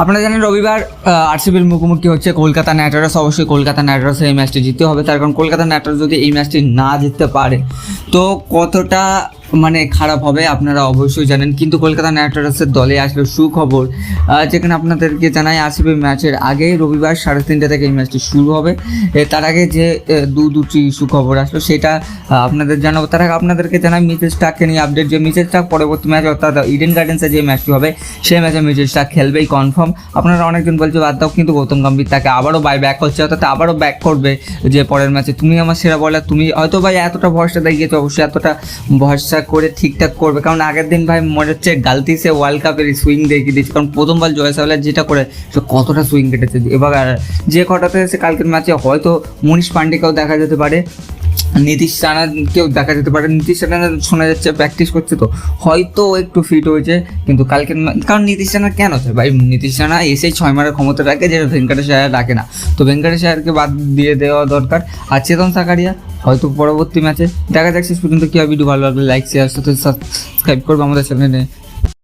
আপনারা জানেন রবিবার আরসিবির মুখোমুখি হচ্ছে কলকাতা নাইট রাইডার্স অবশ্যই কলকাতা নাইট রাইডার্স এই ম্যাচটি জিততে হবে, তার কারণ কলকাতা নাইট রাইডার্স যদি এই ম্যাচটি না জিততে পারে, তো কতটা মানে খারাপ হবে, আপনারা অবশ্যই জানেন। কিন্তু কলকাতা নাইট রাইডার্সের দলে আসলে সুখবর। যেখানে আপনাদেরকে জানাই, আসবে ম্যাচের আগে, রবিবার সাড়ে তিনটে থেকে এই ম্যাচটি শুরু হবে। তার আগে যে দু, দুটি সুখবর আসলো, সেটা আপনাদের জানাব। তার আগে আপনাদেরকে জানাই মিচেল স্টাককে নিয়ে আপডেট যে মিচেল স্টাক পরবর্তী ম্যাচ, অর্থাৎ ইডেন গার্ডেন্সে যে ম্যাচটি হবে সেই ম্যাচে মিচেল স্টাক খেলবেই কনফার্ম আপনারা অনেকজন বলছে, বাদ দাও, কিন্তু গৌতম গম্ভীর তাকে আবারও বাই ব্যাক করছে, অর্থাৎ আবারও ব্যাক করবে যে পরের ম্যাচে। তুমি আমার সেরা বলার তুমি হয়তো ভাই এতটা ভরসা দেখিয়েছো, অবশ্যই এতটা ভরসা করে ঠিকঠাক করবে। কারণ আগের দিন ভাই মনে হচ্ছে গালতি সে ওয়ার্ল্ড কাপের সুইং দেখিয়ে দিচ্ছে কারণ প্রথমবার জয় সাওয়ালের যেটা করে, সে কতটা সুইং কেটেছে। এবার যে কটাতে সে কালকের ম্যাচে হয়তো মনীষ পান্ডেকেও দেখা যেতে পারে। নীতিশ রানাকেও দেখা যেতে পারে। নীতিশ রানা শোনা যাচ্ছে প্র্যাকটিস করছে তো। হয়তো একটু ফিট হয়েছে, কিন্তু কালকের মা- কারণ নীতিশ রানা কেন আছে ভাই, নীতিশ রানা এসেই ছয় মারের ক্ষমতা রাখে, যেটা ভেঙ্কটেশ আয়ার রাখে না। তো ভেঙ্কটেশ আয়ারকে বাদ দিয়ে দেওয়া দরকার। আর চেতন সাকারিয়া, হয়তো পরবর্তী ম্যাচে দেখা যাক শেষ পর্যন্ত কী হয়। ভিডিও ভালো লাগলে লাইক শেয়ার সাথে সাবস্ক্রাইব করব আমাদের চ্যানেলে